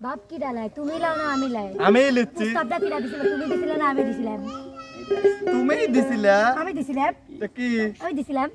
বাপ কি ডালাই তুমি লাও না আমি লাই। আমি লিচ্ছি সবটা কিরা দিছিল তুমি দিছিল না আমি দিছিলাম। তুমিই দিছিলা? আমি দিছিলাম। তা কি? আমি দিছিলাম।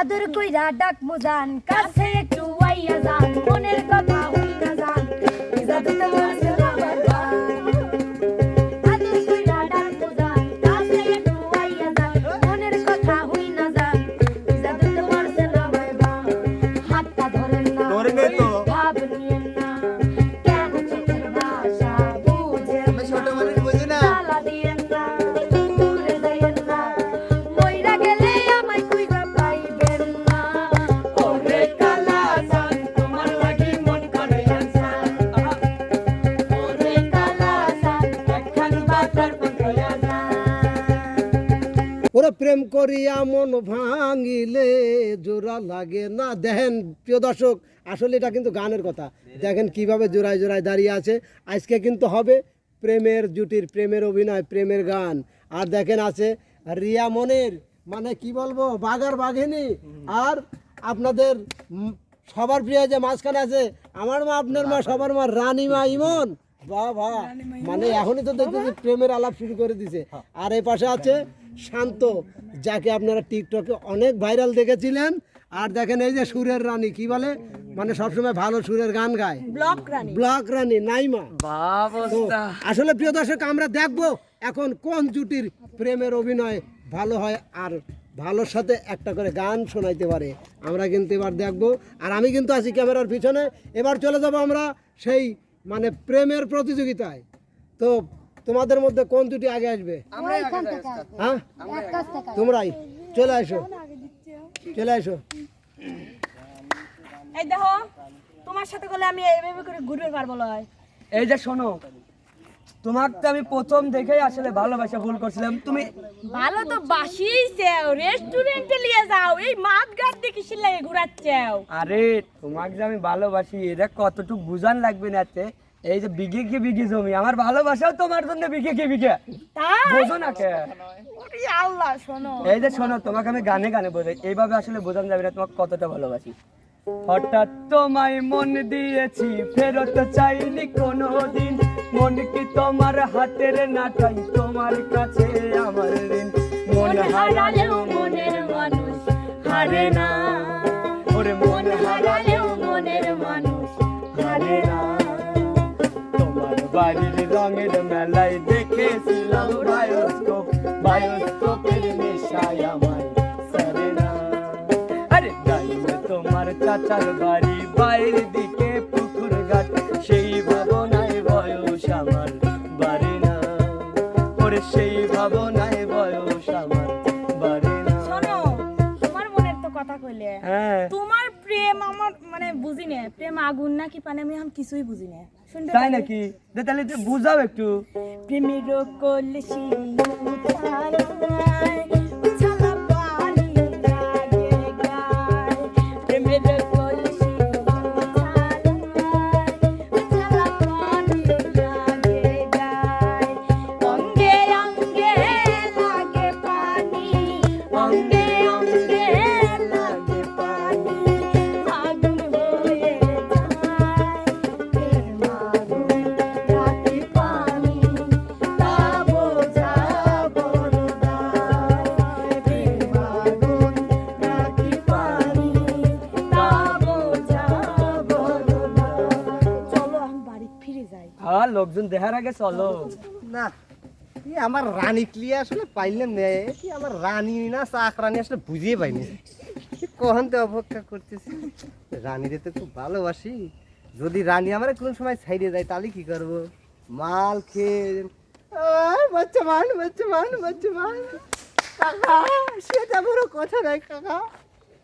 আদর কইরা ডাক মুজান কাছে একটু আইয়া যান মনের কথা হইনা যান। ইজাজত তোমার প্রেম করিয়া মন ভাঙিলে জোড়া লাগে না। দেখেন প্রিয় দর্শক আসলে এটা কিন্তু গানের কথা। দেখেন কীভাবে জোড়ায় জোড়ায় দাঁড়িয়ে আছে। আজকে কিন্তু হবে প্রেমের জুটির প্রেমের অভিনয় প্রেমের গান। আর দেখেন আছে রিয়া মনের মানে কি বলব বাগার বাঘিনী। আর আপনাদের সবার প্রিয় যে মাঝখানে আছে আমার মা আপনার মা সবার মা রানী মা ইমন। বাহ বাহ মানে এখনই তো দেখতেছি প্রেমের আলাপ শুরু করে দিছে। আর এই পাশে আছে শান্ত যাকে আপনারা টিকটকে অনেক ভাইরাল দেখেছিলেন। আর দেখেন এই যে সুরের রানী কি বলে? মানে সবসময় ভালো সুরের গান গায়। ব্লক রানী। ব্লক রানী নাইমা। আসলে প্রিয় দর্শক আমরা দেখব এখন কোন জুটির প্রেমের অভিনয় ভালো হয় আর ভালোর সাথে একটা করে গান শোনাইতে পারে। আমরা কিন্তু এবার দেখব। আর আমি কিন্তু আছি ক্যামেরার পিছনে। এবার চলে যাব আমরা সেই মানে প্রেমের প্রতিযোগিতায়। তো তোমাদের মধ্যে কোন দুটি আগে আসবে। হ্যাঁ আসবে। তোমরাই চলে আসো। চলে আসো। এই দেখো তোমার সাথে গেলে আমি এইভাবে করে ঘুরবে পারব লয়। এই যে শোনো তোমাকে তো আমি প্রথম দেখেই আসলে ভালোবাসা ভুল করছিলাম। তুমি ভালো তো বাসিই চাও রেস্টুরেন্টে নিয়ে যাও এই মাঠ ঘাট দেখি সিলাই ঘুরাচ্ছাও। আরে তোমাকে যে আমি ভালোবাসি এটা কতটুকু বুঝান লাগবে না। এই যে বিঘে কি বিঘে জমি আমার ভালোবাসাও তোমার জন্য বিঘে কি বিঘে। বোঝো না কে? আল্লাহ শোনো। এই যে শোনো তোমাকে আমি গানে গানে বোঝাই এইভাবে আসলে বোঝানো যাবে না তোমাকে কতটা ভালোবাসি। হঠাৎ তোমায় মন দিয়েছি ফেরত চাইনি কোনোদিন। মন কি তোমার হাতের নাটাই তোমার কাছে আমার ঋণ। মন হারালেও মনের মানুষ হারে না। ওরে মন হারালেও মনের মানুষ হারে না। বাড়ির রঙের মেলায় দেখেছিলাম বায়োস্কোপ। বায়োস্কোপের নেশায় আমায় সারে না। আরে ডাইনে তোমার চাচার বাড়ি বাইরের দিকে পুকুর ঘাট সেই ভাবনায় বয়স আমার বাড়ি না। ওরে সেই ভাবনায় বয়স আমার বাড়ি না। শোনো তোমার মনের তো কথা কইলে। হ্যাঁ। তোমার প্রেম আমার মানে বুঝি না প্রেম আগুন নাকি পানি আমি এখন কিছুই বুঝি না। শুনতে তাই নাকি? দে তাহলে বুঝাও একটু। প্রেমের কলসি লোকজন দেখার আগে চলো। না কি আমার রানী ক্লিয়া আসলে পাইলাম না এ কি আমার রানী না চাক রানী আসলে বুঝিয়ে পাইনি কখন তো অপেক্ষা করতেছি। রানীরে তো খুব ভালোবাসি। যদি রানী আমার কোন সময় ছাইড়ে যায় তাহলে কি করব? মাল খেয়ে বাচ্চা মান বাচ্চা মান বাচ্চা মান কাকা সেটা বড় কথা নাই কাকা।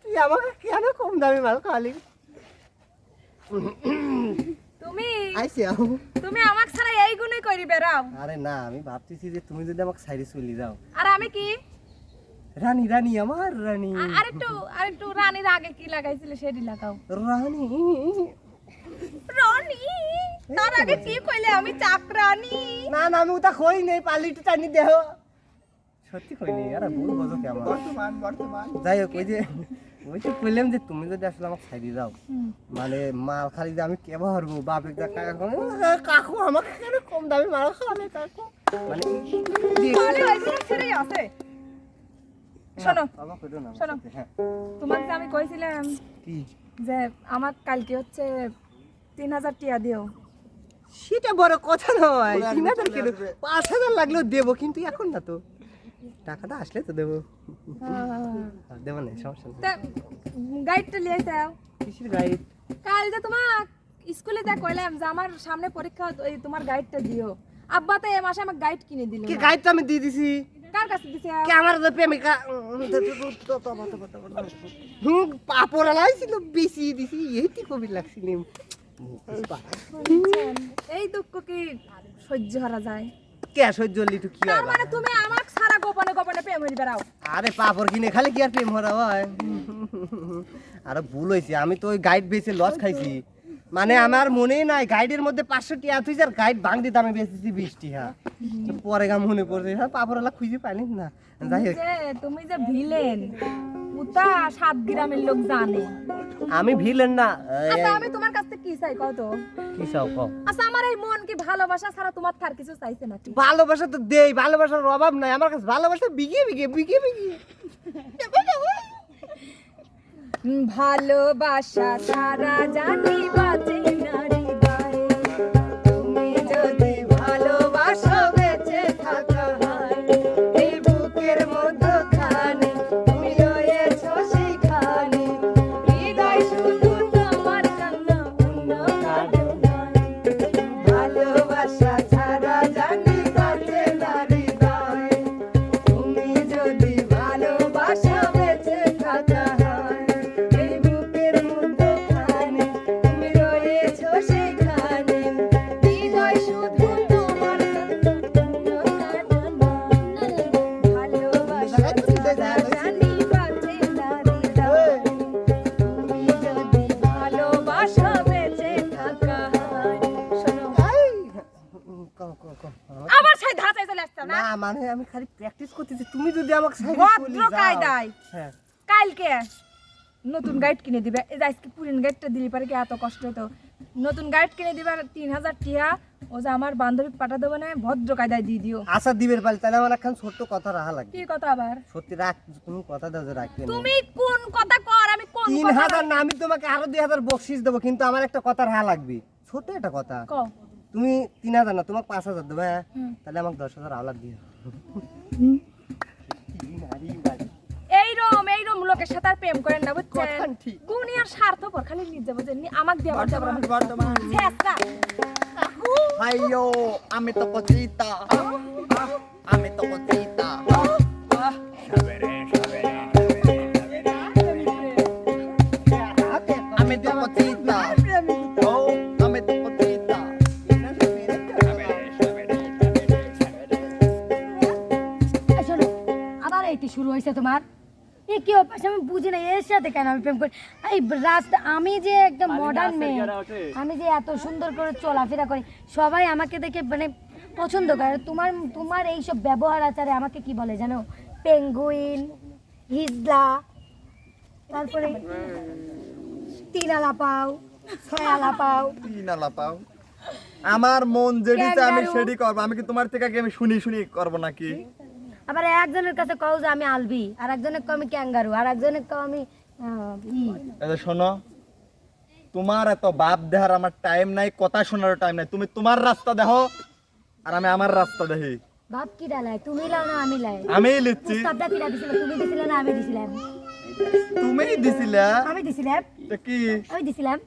তুই আমাকে কেন কম দামি মাল খালি? তুমি? আইসি তুমি আমাক ছাড়া এই গুণই করি বেড়াও। আরে না আমি ভাবতেছি যে তুমি যদি আমাকে সাইডে চলে যাও। আর আমি কি? রানী রানী আমার রানী। আ- আরেকটু আরেকটু রানীর আগে কি লাগাইছিলে সেটি লাগাও। রানী। রানী? তার আগে কি কইলে আমি চাকরানী না না আমি ওটা কই নেই পালিটা টানি দেহ সত্যি কই নেই আরে ভুল বোঝো কে আমার? বর্তমান বর্তমান। যাই হোক ওই যে ওই তো বললাম যে তুমি যদি আসলে আমাকে ছাড়ি দাও মানে মাল খালি যে আমি কে পারব বাপে যা কাকু কাকু আমাকে কেন কম দামি মাল খাওয়ালে কাকু? মানে আছে শোনো শোনো। হ্যাঁ। তোমাকে আমি কইছিলাম কি? যে আমার কালকে হচ্ছে তিন হাজার টিয়া দিও। সেটা বড় কথা নয়। তিন হাজার কেন? পাঁচ হাজার লাগলেও দেবো কিন্তু এখন না তো। টাকাটা আসলে তো দেবো। এই দুঃখ কি সহ্য করা যায় কে সহ্য লিটু কি তার মানে তুমি আমার সারা গোপনে গোপনে প্রেম হয়ে বেড়াও আরে পাপড় কিনে খালি কি আর প্রেম হরা হয়? আরে ভুল হয়েছে আমি তো ওই গাইড বেচে লস খাইছি। মানে আমার মনেই নাই গাইডের মধ্যে পাঁচশো টিয়া তুই আর গাইড ভাঙতি দামে বেচেছি বিশ টিয়া তো পরে গা মনে পড়ছে হ্যাঁ পাপড়ালা খুঁজে পাইনি না। যাই হোক। তুমি যে ভিলেন উতা সাত গ্রামের লোক জানে। আমি ভিলেন না আচ্ছা আমি তোমার কাছ কি চাই কত কি চাও কও? আচ্ছা আমার এই মন কি ভালোবাসা ছাড়া তোমার থার কিছু চাইছে নাকি? ভালোবাসা তো দেই ভালোবাসার অভাব নাই আমার কাছে ভালোবাসা বিঘে বিঘে বিঘে হুম, ভালোবাসা ছাড়া জানি বাঁচে নারী মানে আমি খালি প্র্যাকটিস করতেছি। তুমি যদি আমাকে ভদ্র কায়দায়। হ্যাঁ। কালকে নতুন গাইড কিনে দিবে। এই যে আজকে পুরিন গাইডটা দিলি পারে কি এত কষ্ট হতো। নতুন গাইড কিনে দিবে তিন হাজার টিয়া ও যে আমার বান্ধবী পাঠা দেবো না ভদ্র কায়দায় দিয়ে দিও। আশা দিবের পালি। তাহলে আমার এখন ছোট্ট কথা রাখা লাগবে। কি কথা আবার? সত্যি রাখ তুমি কথা দাও যে রাখবে তুমি কোন কথা কর আমি কোন তিন হাজার না আমি তোমাকে আরও দুই হাজার বকশিস দেবো কিন্তু আমার একটা কথা রাখা লাগবে। ছোট একটা কথা। তুমি তিন হাজার না তোমাকে পাঁচ হাজার দেবো হ্যাঁ? তাহলে আমাকে দশ হাজার আওলাদ দিও। এইরম এইরম লোকের সাথে আর প্রেম করেন না বুঝছেন? গুণী আর স্বার্থপর খালি নিজ যাব জানি আমাক দিয়ে আবার যাব বর্তমান আমি। তো কচিতা আমি তো কচিতা শুরু হয়েছে তোমার? এ কি অভ্যাস? আমি বুঝি না এর সাথে কেন আমি প্রেম করি? এই রাস্তা আমি যে একটা মডার্ন মেয়ে আমি যে এত সুন্দর করে চলাফেরা করি সবাই আমাকে দেখে মানে পছন্দ করে। তোমার তোমার এই সব ব্যবহার আচারে আমাকে কি বলে জানো? পেঙ্গুইন হিজলা তারপরে তিনালা পাও ছয়ালা পাও তিনা লাপাও আমার মন যেটি আমি সেটি করব। আমি কি তোমার থেকে আগে আমি শুনি শুনি করব নাকি? আবার একজনের কাছে কও যে আমি আলবি আর একজনের কও আমি ক্যাঙ্গারু আর একজনের কও আমি শোনো তোমার এত বাপ দেহার আমার টাইম নাই কথা শোনার টাইম নাই। তুমি তোমার রাস্তা দেখো আর আমি আমার রাস্তা দেখি। বাপ কি ডালায় তুমি লাও না আমি লাই। আমি লিখছি। প্রস্তাবটা কিরা দিছিল? তুমি দিছিলে না আমি দিছিলাম। তুমি দিছিলা? আমি দিছিলাম। তো কি? আমি দিছিলাম।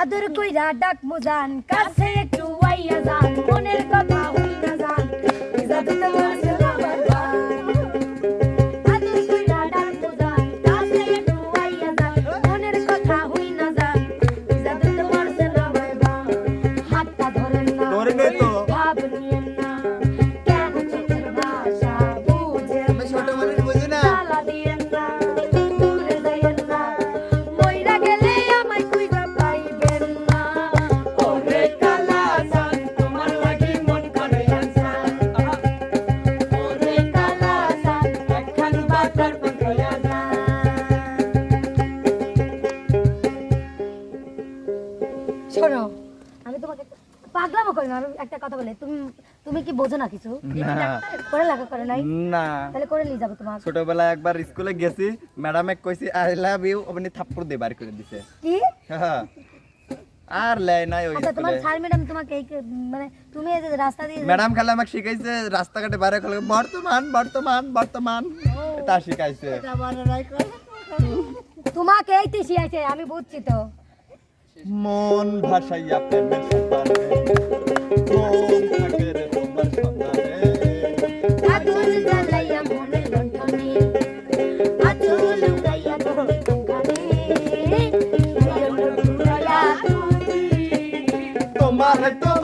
আদর কইরা ডাক মোজান কাছে একটু আইয়া যান মনের কথা হই না যান। ইজাজত তোমার একটা কথা বলে তুমি তুমি কি বোঝো না কিছু? করে লাগা করে নাই? না। তাহলে করে নিয়ে যাব তোমার ছোটবেলায় একবার স্কুলে গেছি ম্যাডামে কইছি আই লাভ ইউ আপনি থাপ্পড় দিয়ে বার করে দিছে। কি? হ্যাঁ। আর লেয় নাই ওই আচ্ছা তোমার স্যার ম্যাডাম তোমাকে এই মানে তুমি এই যে রাস্তা দিয়ে ম্যাডাম খালি আমাকে শিখাইছে রাস্তাঘাটে বাইরে খালি বর্তমান বর্তমান বর্তমান। এটা শিখাইছে তোমাকে এই তো শিয়াইছে আমি বুঝছি তো। মন ভাসাইয়া প্রেমের মন থাকে রে তোমার জ্বালাইয়া মনের আচুল তোমার তোমারে তোমারে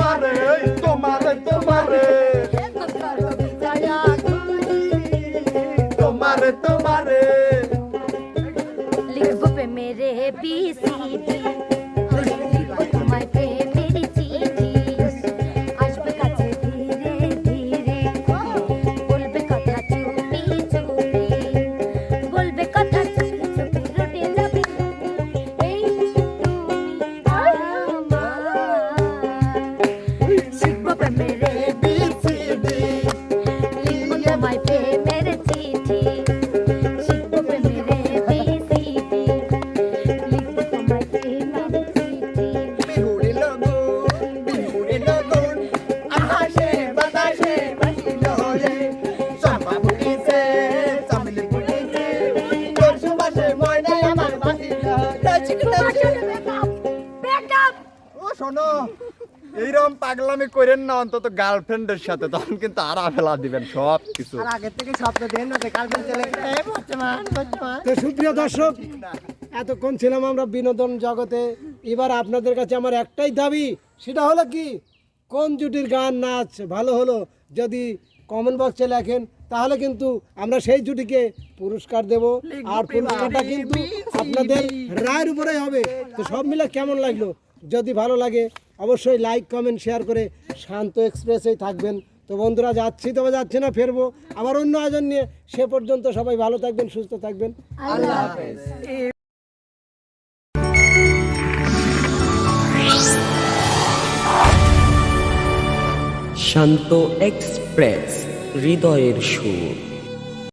করেন না অন্তত গার্লফ্রেন্ডের সাথে তখন কিন্তু আরা ফেলা দিবেন সব কিছু। আর আগের থেকে স্বপ্ন দেন না কালকে চলে বর্তমান বর্তমান। তো সুপ্রিয় দর্শক এতক্ষণ ছিলাম আমরা বিনোদন জগতে। এবার আপনাদের কাছে আমার একটাই দাবি সেটা হলো কি? কোন জুটির গান নাচ ভালো হলো? যদি কমেন্ট বক্সে লেখেন তাহলে কিন্তু আমরা সেই জুটিকে পুরস্কার দেব। আর পুরস্কারটা কিন্তু আপনাদের রায়ের উপরেই হবে। তো সব মিলে কেমন লাগল? যদি ভালো লাগে অবশ্যই লাইক কমেন্ট শেয়ার করে শান্ত এক্সপ্রেসেই থাকবেন। তো বন্ধুরা যাচ্ছি তবে যাচ্ছি না ফেরবো। আবার অন্য আয়োজন নিয়ে সে পর্যন্ত সবাই ভালো থাকবেন সুস্থ থাকবেন। আল্লাহ শান্ত এক্সপ্রেস হৃদয়ের সুর।